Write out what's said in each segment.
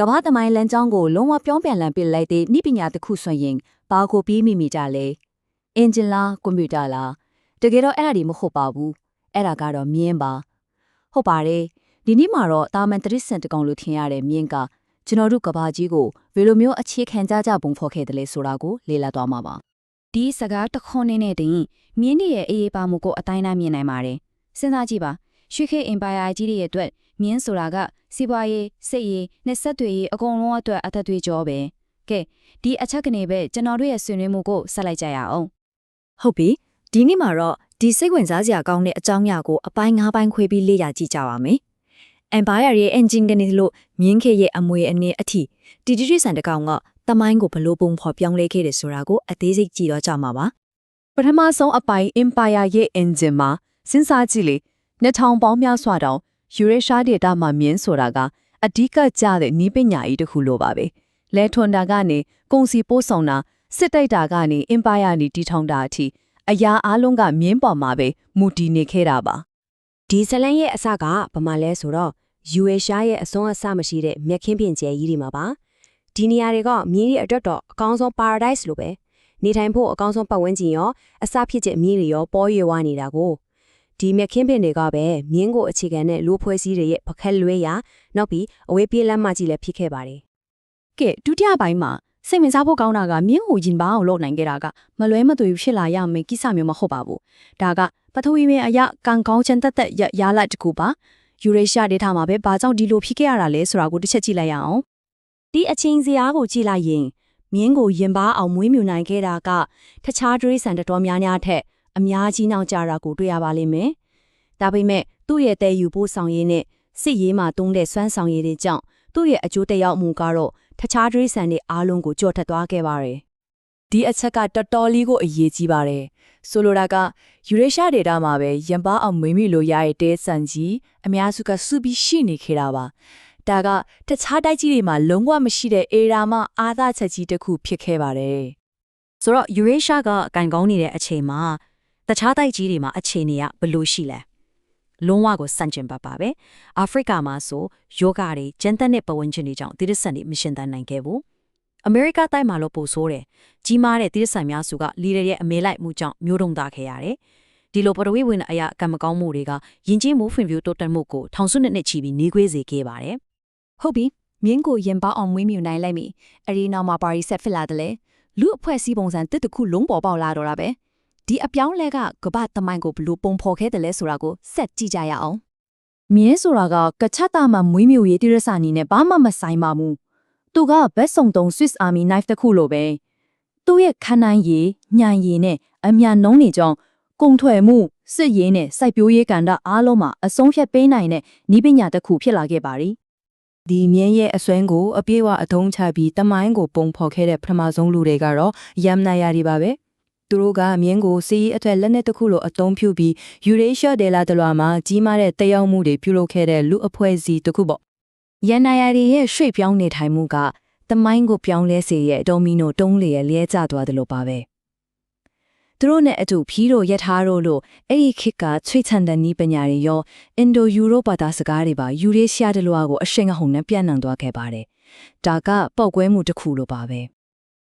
ကမ္ဘာသမိုင်းလမ်းကြောင်းကိုလုံးဝပြောင်းပြန်လှန်ပစ်လိုက်တဲ့ဤပညာတစ်ခုဆိုရင်ဘာကိုပြီးမိမိကြလဲအင်ဂျင်လားကွန်ပျူတာလားတကယ်တော့အဲ့ဒါဒီမဟုတ်ပါဘူးအဲ့ဒါကတော့မြင်းပါ ဟုတ်ပါတယ်ဒီနေ့မှာတော့တာမန်တရစ်စင်တကောင်လို့ထင်ရတဲ့မြင်းကကျွန်တော်တို့ကဘာကြီးကိုဘယ်လိုမျိုးအခြေခံကြကြပုံဖော်ခဲ့တယ်လဲဆိုတာကိုလေ့လာသွားမှာပါဒီစကားတစ်ခွန်းနဲ့နဲ့တင်မြင်းတွေရဲ့အေးအေးပါမှုကိုအတိုင်းအတာမြင်နိုင်ပါတယ်စဉ်းစားကြည့်ပါရွှေခေတ်အင်ပါယာကြီးတွေရဲ့အတွက် မြင်းဆိုတာကစီးပွားရေးစစ်ရေးနဲ့ဆက်သွယ်ရေးအကုန်လုံးအတွက်အသက်သွေးကြောပဲကဲဒီအချက်ကနေပဲကျွန်တော်တို့ရဲ့ဆွေးနွေးမှုကိုဆက်လိုက်ကြရအောင်ဟုတ်ပြီဒီနေ့မှာတော့ဒီစိတ်ဝင်စားစရာကောင်းတဲ့အကြောင်းအရာကိုအပိုင်း၅ပိုင်းခွဲပြီးလေ့လာကြည့်ကြပါမယ်။ Empire ရဲ့ engine ကနေလို့မြင်းခေရဲ့အမွေအနေအထိတီတီရီဆန်တကောင်ကတမိုင်းကိုဘလို့ပုံဖော်ပြောင်းလဲခဲ့တယ်ဆိုတာကိုအသေးစိတ်ကြည့်တော့ကြမှာပါပထမဆုံးအပိုင်း Empire ရဲ့ engine မှာစဉ်းစားကြည့်လေနှစ်ထောင်ပေါင်းများစွာတောင် ယူရေရှားဒေတာမှာမြင်းဆိုတာကအဓိကကျတဲ့နီးပညာကြီးတစ်ခုလိုပါပဲလဲထွန်တာကနေကုန်စီပို့ဆောင်တာစစ်တိုက်တာကနေ Empire နေတီထောင်တာအထိအရာအလုံးကမြင်းပေါ်မှာပဲမူတည်နေခဲ့တာပါဒီဇလန်ရဲ့အစကဘာမှလဲဆိုတော့ယူအေရှားရဲ့အစွန်းအစမရှိတဲ့မြက်ခင်းပြင်ကျဲကြီးတွေမှာပါဒီနေရာတွေကမြင်းတွေအတွက်တော့အကောင်းဆုံး paradise လို့ပဲနေထိုင်ဖို့အကောင်းဆုံးပတ်ဝန်းကျင်ရောအစဖြစ်တဲ့အမြင်းတွေရောပေါ်ရွယ်ဝနေတာကို ဒီမြက်ခင်းပင်တွေကပဲမြင်းကိုအခြေခံတဲ့လူဖွဲ့စည်းတွေရဲ့ပခက်လွဲရာနောက်ပြီးအဝေးပြေးလမ်းမကြီးလည်းဖြစ်ခဲ့ပါတယ်ကဲဒုတိယပိုင်းမှာစိတ်ဝင်စားဖို့ကောင်းတာကမြင်းဟူရင်ပါအောင်လုပ်နိုင်ခဲ့တာကမလွဲမသွေဖြစ်လာရမယ့်ကိစ္စမျိုးမဟုတ်ပါဘူးဒါကပထဝီဝင်အရာကံကောင်းချင်တတ်တဲ့ရရလာတစ်ခုပါယူရေရှားဒေတာမှာပဲဘာကြောင့်ဒီလိုဖြစ်ခဲ့ရတာလဲဆိုတာကိုတစ်ချက်ကြည့်လိုက်ရအောင်ဒီအချင်းစရာကိုကြည့်လိုက်ရင်မြင်းကိုရင်ပါအောင်မွေးမြူနိုင်ခဲ့တာကတခြားဒရိစံတတော်များများထက် အများကြီးနောက်ကျတာကိုတွေ့ရပါလိမ့်မယ်။ဒါပေမဲ့သူ့ရဲ့တဲ့ယူဖို့ဆောင်ရည်နဲ့စစ်ရေးမှာတုံးတဲ့စွမ်းဆောင်ရည်တွေကြောင့်သူ့ရဲ့အကျိုးသက်ရောက်မှုကတော့တခြားဒရိစံတွေအားလုံးကိုကြော့ထက်သွားခဲ့ပါတယ်ဒီအချက်ကတော်တော်လေးကိုအရေးကြီးပါတယ်ဆိုလိုတာကယူရေရှားဒေတာမှာပဲရံပါအောင်မွေးမိလို့ရတဲ့တဲဆန်ကြီးအများစုကစုပြီးရှိနေခဲ့တာပါဒါကတခြားတိုက်ကြီးတွေမှာလုံးဝမရှိတဲ့အေရာမအာသာချက်ကြီးတစ်ခုဖြစ်ခဲ့ပါတယ်ဆိုတော့ယူရေရှားကကန်ကောင်းနေတဲ့အချိန်မှာ တခြားတိုက်ကြီးတွေမှာအခြေအနေကဘယ်လိုရှိလဲလုံးဝကိုစန့်ကျင်ပါပါပဲအာဖရိကမှာဆိုယောဂတွေဂျန်တက်တဲ့ပဝန်းကျင်တွေကြောင့်တိရစ္ဆာန်တွေမရှင်သန်နိုင်ခဲ့ဘူးအမေရိကတိုက်မှာလို့ပို့ဆိုးတယ်ကြီးမားတဲ့တိရစ္ဆာန်များစုကလီရရဲ့အမေလိုက်မှုကြောင့်မျိုးတုံသားခဲ့ရတယ်ဒီလိုပရဝိဝင်အရာကံမကောင်းမှုတွေကယဉ်ကျေးမှုဖွံ့ဖြိုးတိုးတက်မှုကိုထောင်စုနှစ်နှစ်ချီပြီးနှေးကွေးစေခဲ့ပါတယ်ဟုတ်ပြီမြင်းကိုရင်ပါအောင်မွေးမြူနိုင်လိုက်ပြီအရီနောက်မှာပါရီဆက်ဖြစ်လာတယ်လေလူအဖွဲ့စည်းပုံစံတစ်တစ်ခုလုံးပေါ်ပေါက်လာတော့တာပဲ ဒီအပြောင်းလဲကကမ္ဘာတမိုင်းကိုဘလို့ပုံဖော်ခဲ့တယ်လဲဆိုတာကိုဆက်ကြည့်ကြရအောင်မြင်းဆိုတာကကချတ်တာမှာမွေးမြူရေးတိရစ္ဆာန်နီနဲ့ဘာမှမဆိုင်ပါဘူးသူကဘက်စုံတုံ Swiss Army knife တစ်ခုလိုပဲသူ့ရဲ့ခန်းနိုင်ရည်ညံရည်နဲ့အမြန်နှုံးနေကြောင်းကုံထွယ်မှုစစ်ရေးနဲ့စိုက်ပျိုးရေးကဏ္ဍအားလုံးမှာအဆုံးဖြတ်ပေးနိုင်တဲ့ဤပညာတစ်ခုဖြစ်လာခဲ့ပါရီဒီမြင်းရဲ့အစွမ်းကိုအပြည့်အဝအထုံးချပြီးတမိုင်းကိုပုံဖော်ခဲ့တဲ့ပထမဆုံးလူတွေကတော့ယမ်နာယာတွေပါပဲ သူတို့ကမြင်းကိုစီးအထက်လက်နက်တစ်ခုလိုအသုံးပြုပြီးယူရေရှားဒေလာတလွာမှာကြီးမားတဲ့တည်ရောက်မှုတွေပြုလုပ်ခဲ့တဲ့လူအဖွဲ့အစည်းတစ်ခုပေါ့ရန်နာယာတွေရဲ့ရွှေ့ပြောင်းနေထိုင်မှုကတမိုင်းကိုပြောင်းလဲစေရဲ့ဒိုမီနိုတုံးလေရဲ့လဲကျသွားတယ်လို့ပါပဲသူတို့နဲ့အတူဖီးတို့ရထားတို့လို့အဲ့ဒီခေတ်ကချွေချန်တဲ့နီးပညာတွေရောအင်ဒိုယူရိုဘာသာစကားတွေပါယူရေးရှားတလွားကိုအရှိန်အဟုန်နဲ့ပြန့်နှံ့သွားခဲ့ပါတယ်ဒါကပောက်ကွဲမှုတစ်ခုလိုပါပဲ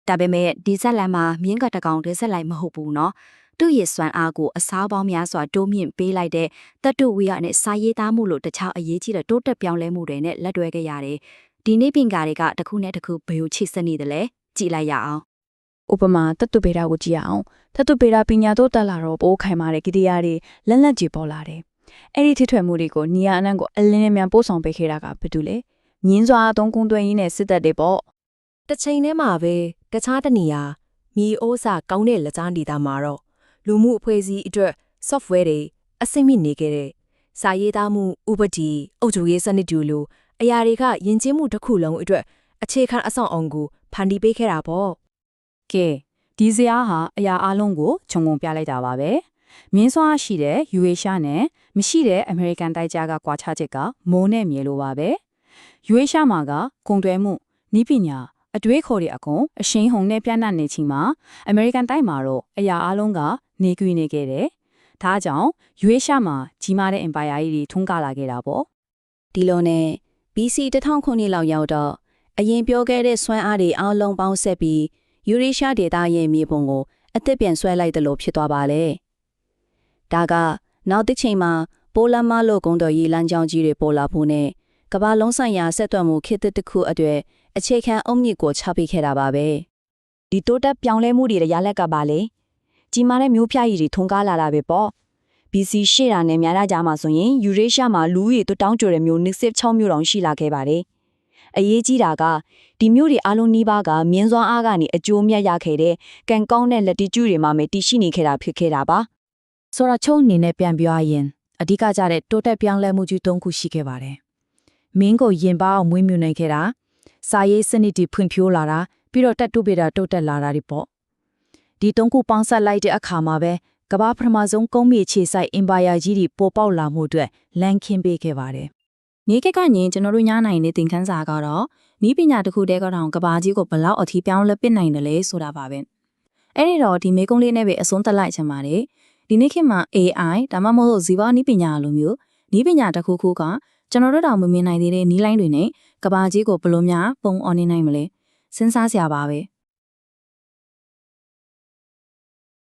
ဒါပေမဲ့ဒီဇက်လန်မှာမြင်းကတကောင်ဒဇက်လိုက်မဟုတ်ဘူးနော်သူ့ရဲ့စွမ်းအားကိုအစားပေါင်းများစွာတိုးမြင့်ပေးလိုက်တဲ့တတ္တဝိယနဲ့စာရေးသားမှုလို့တခြားအရေးကြီးတဲ့တိုးတက်ပြောင်းလဲမှုတွေနဲ့လက်တွဲခဲ့ရတယ်။ဒီနေ့ပင်ကာတွေကတစ်ခုနဲ့တစ်ခုဘယ်လိုချိစနေတယ်လဲကြည့်လိုက်ရအောင်။ဥပမာတတ္တပေဒါကိုကြည့်အောင်တတ္တပေဒါပညာတို့တက်လာတော့ပိုးခိုင်မာတဲ့ကိရိယာတွေလက်လက်ကြီးပေါ်လာတယ်။အဲ့ဒီထိထွေမှုတွေကိုနီယာအနန့်ကိုအလင်းနဲ့မြန်ပို့ဆောင်ပေးခဲ့တာကဘာတူလဲ။ငင်းစွာအသုံးကုန်းသွင်းရင်းနဲ့စစ်သက်တွေပေါ့။တစ်ချိန်တည်းမှာပဲ တခြားတစ်နေရာမြေအိုးစာကောင်းတဲ့လက်ကြားနေတာမှာတော့လူမှုအဖွဲ့အစည်းအတွက် software တွေအစိမ့်မြင့်နေခဲ့တဲ့စာရေးသားမှုဥပဒေအုပ်ချုပ်ရေးစနစ်တူလိုအရာတွေကယဉ်ကျေးမှုတစ်ခုလုံးအတွက်အခြေခံအဆောင်အောင်ကိုဖန်တီးပေးခဲ့တာပေါ့ကဲဒီစရာဟာအရာအလုံးကိုခြုံငုံပြလိုက်တာပါပဲမြင်းစွာရှိတဲ့ယူအေရှားနဲ့မရှိတဲ့အမေရိကန်တိုက်ကြားကကွာခြားချက်ကမိုးနဲ့မြေလိုပါပဲယူအေရှားမှာကဂုံတွဲမှုနီးပညာ အတွေးခေါ်တွေအကုန်အရှိန်ဟုန်နဲ့ပြန့်နှံ့နေချင်းမှာအမေရိကန်တိုက်မှာတော့အရာအလုံးကနေကွေနေခဲ့တယ်ဒါကြောင့်ယူအေရှားမှာကြီးမားတဲ့ empire ကြီးတွေထွန်းကားလာခဲ့တာပေါ့ဒီလိုနဲ့ BC 1000ခုနှစ်လောက်ရောက်တော့အရင်ပြောခဲ့တဲ့ဆွမ်းအားတွေအားလုံးပေါင်းဆက်ပြီးယူရေရှားဒေတာရဲ့မြေပုံကိုအသစ်ပြန်ဆွဲလိုက်တယ်လို့ဖြစ်သွားပါလေ။ဒါကနောက်တစ်ချိန်မှာပိုလန်မလို့ကုန်းတော်ရေးလမ်းကြောင်းကြီးတွေပေါ်လာဖို့နဲ့ကမ္ဘာလုံးဆိုင်ရာဆက်သွယ်မှုခေတ်သစ်တစ်ခုအတွေ့ အခြေခံအုံမြစ်ကိုချပေးခဲ့တာပါပဲ။ဒီတိုးတက်ပြောင်းလဲမှုတွေရရလက်ကပါလေကြီးမားတဲ့မျိုးဖြားရည်တွေထုံကားလာတာပဲပေါ့ BC ရှေ့တာနဲ့များလာကြမှာဆိုရင်ယူရေရှားမှာလူဦးရေတူတောင်းကြတဲ့မျိုး26မျိုးတောင်ရှိလာခဲ့ပါတယ်အရေးကြီးတာကဒီမျိုးတွေအလုံးနီးပါးကမြင်းစွမ်းအားကနေအကျိုးမြတ်ရခဲ့တဲ့ကံကောင်းတဲ့လက်တီကျူတွေမှာပဲတည်ရှိနေခဲ့တာဖြစ်ခဲ့တာပါဆိုတော့ချုံအနေနဲ့ပြန်ပြောရရင်အဓိကကြတဲ့တိုးတက်ပြောင်းလဲမှုကြီး၃ခုရှိခဲ့ပါတယ်။မင်းကိုရင်ပါအောင်မွေးမြူနိုင်ခဲ့တာ စာရေးစနစ်တွေဖွံ့ဖြိုးလာတာပြီးတော့တက်တူပေတာတိုးတက်လာတာတွေပေါ့။ဒီ၃ခုပေါင်းစပ်လိုက်တဲ့အခါမှာပဲကမ္ဘာပထမဆုံးကုန်းမြေခြေဆိုင်အင်ပါယာကြီးတွေပေါ်ပေါက်လာမှုအတွက်လမ်းခင်းပေးခဲ့ပါတယ်။မြေကက်ကညင်ကျွန်တော်တို့ညနိုင်နေသင်ခန်းစာကတော့ဤပညာတစ်ခုတည်းကတော့ကဘာကြီးကိုဘလောက်အထီးပြောင်းလဲပစ်နိုင်တယ်လဲဆိုတာပါပဲ။အဲ့ဒီတော့ဒီမေကုန်းလေးနဲ့ပဲအစွန်းတက်လိုက်ချင်ပါတယ်။ဒီနေ့ခေတ်မှာ AI ဒါမှမဟုတ်ဇီဝနည်းပညာလိုမျိုးနည်းပညာတစ်ခုခုကကျွန်တော်တို့တောင်မမြင်နိုင်သေးတဲ့နည်းလိုင်းတွေနဲ့ ကဘာကြီးကိုဘယ်လိုများပုံအော်နေနိုင်မလဲစဉ်းစားစရာပါပဲ။